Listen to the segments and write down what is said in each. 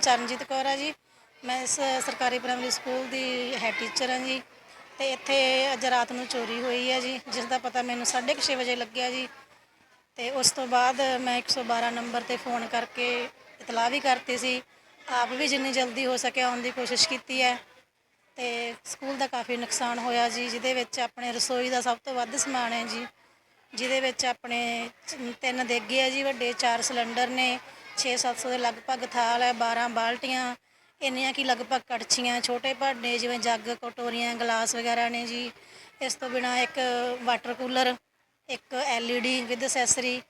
ਚਰਨਜੀਤ ਕੌਰ ਹੈ ਜੀ। ਮੈਂ ਇਸ ਸਰਕਾਰੀ ਪ੍ਰਾਇਮਰੀ ਸਕੂਲ ਦੀ ਹੈਡ ਟੀਚਰ ਹਾਂ ਜੀ। ਤੇ ਇੱਥੇ ਅੱਜ ਰਾਤ ਨੂੰ ਚੋਰੀ ਹੋਈ ਹੈ ਜੀ। ਜਿਸ ਦਾ ਪਤਾ ਮੈਨੂੰ 6:30 ਵਜੇ ਲੱਗਿਆ ਜੀ। ਤੇ ਉਸ ਤੋਂ ਬਾਅਦ ਮੈਂ 112 ਨੰਬਰ ਤੇ ਫੋਨ ਕਰਕੇ ਇਤਲਾਹ ਵੀ ਕਰਤੀ ਸੀ। ਆਪ ਵੀ ਜਿੰਨੀ ਜਲਦੀ ਹੋ ਸਕੇ ਆਉਣ ਦੀ ਕੋਸ਼ਿਸ਼ ਕੀਤੀ ਹੈ। ਤੇ ਸਕੂਲ ਦਾ ਕਾਫੀ ਨੁਕਸਾਨ ਹੋਇਆ ਜੀ, ਜਿਹਦੇ ਵਿੱਚ ਆਪਣੇ ਰਸੋਈ ਦਾ ਸਭ ਤੋਂ ਵੱਧ ਸਮਾਨ ਹੈ ਜੀ। ਜਿਹਦੇ ਵਿੱਚ ਆਪਣੇ ਤਿੰਨ ਦੇਗੇ ਆ ਜੀ, ਵੱਡੇ ਚਾਰ ਸਿਲੰਡਰ ਨੇ। 6-700 ਦੇ ਲਗਭਗ ਥਾਲ ਹੈ 12 ਬਾਲਟੀਆਂ, ਇੰਨੀਆਂ ਕੀ ਲਗਭਗ ਕੜਛੀਆਂ, ਛੋਟੇ ਭਾਂਡੇ ਜਿਵੇਂ ਜੱਗ, ਕਟੋਰੀਆਂ, ਗਲਾਸ ਵਗੈਰਾ ਨੇ ਜੀ। ਇਸ ਤੋਂ ਬਿਨਾ ਇੱਕ ਵਾਟਰ ਕੂਲਰ, ਇੱਕ LED ਵਿਦ ਅਸੈਸਰੀ,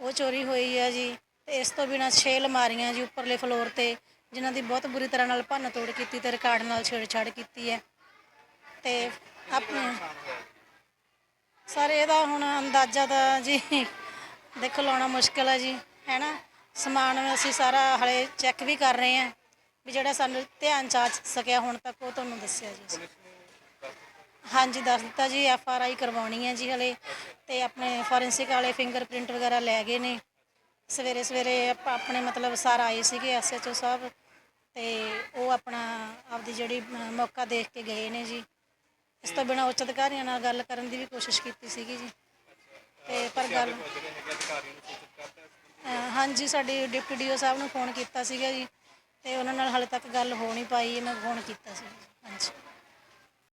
ਉਹ ਚੋਰੀ ਹੋਈ ਹੈ ਜੀ। ਤੇ ਇਸ ਤੋਂ ਬਿਨਾ 6 ਅਲਮਾਰੀਆਂ ਜੀ ਉੱਪਰਲੇ ਫਲੋਰ ਤੇ, ਜਿਨ੍ਹਾਂ ਦੀ ਬਹੁਤ ਬੁਰੀ ਤਰ੍ਹਾਂ ਨਾਲ ਭੰਨ ਤੋੜ ਕੀਤੀ ਤੇ ਰਿਕਾਰਡ ਨਾਲ ਛੇੜਛਾੜ ਕੀਤੀ ਹੈ। ਤੇ ਆਪਣੇ ਸਰ, ਇਹਦਾ ਹੁਣ ਅੰਦਾਜ਼ਾ ਤਾਂ ਜੀ ਦੇਖੋ ਲਾਉਣਾ ਮੁਸ਼ਕਲ ਹੈ ਜੀ, ਹੈ ਨਾ? ਸਮਾਨ ਅਸੀਂ ਸਾਰਾ ਹਲੇ ਚੈੱਕ ਵੀ ਕਰ ਰਹੇ ਹਾਂ ਵੀ ਜਿਹੜਾ ਸਾਨੂੰ ਧਿਆਨ ਚ ਆ ਸਕਿਆ ਹੁਣ ਤੱਕ ਉਹ ਤੁਹਾਨੂੰ ਦੱਸਿਆ ਜੀ। ਹਾਂਜੀ ਦੱਸ ਦਿੱਤਾ ਜੀ ਐਫ ਆਰ ਆਈ ਕਰਵਾਉਣੀ ਹੈ ਜੀ ਹਲੇ। ਤੇ ਆਪਣੇ ਫੋਰੈਂਸਿਕ ਵਾਲੇ ਫਿੰਗਰਪ੍ਰਿੰਟ ਵਗੈਰਾ ਲੈ ਗਏ ਨੇ। ਸਵੇਰੇ ਸਵੇਰੇ ਆਪਾਂ- ਆਪਣੇ ਮਤਲਬ ਸਰ ਆਏ ਸੀਗੇ ਐਸਐਚਓ ਸਾਹਿਬ ਤੇ ਉਹ ਆਪਣਾ ਆਪਦੀ ਜਿਹੜੀ ਮੌਕਾ ਦੇਖ ਕੇ ਗਏ ਨੇ ਜੀ। ਇਸ ਤੋਂ ਬਿਨਾਂ ਉੱਚ ਅਧਿਕਾਰੀਆਂ ਨਾਲ ਗੱਲ ਕਰਨ ਦੀ ਵੀ ਕੋਸ਼ਿਸ਼ ਕੀਤੀ ਸੀਗੀ ਜੀ। ਤੇ ਪਰ ਗੱਲ ਅਹ ਹਾਂਜੀ, ਸਾਡੇ ਡਿਪਟੀ ਡੀਓ ਸਾਹਿਬ ਨੂੰ ਫੋਨ ਕੀਤਾ ਸੀਗਾ ਜੀ, ਤੇ ਉਹਨਾਂ ਨਾਲ ਹਾਲੇ ਤੱਕ ਗੱਲ ਹੋ ਨਹੀਂ ਪਾਈ, ਮੈਂ ਫੋਨ ਕੀਤਾ ਸੀ। ਹਾਂਜੀ।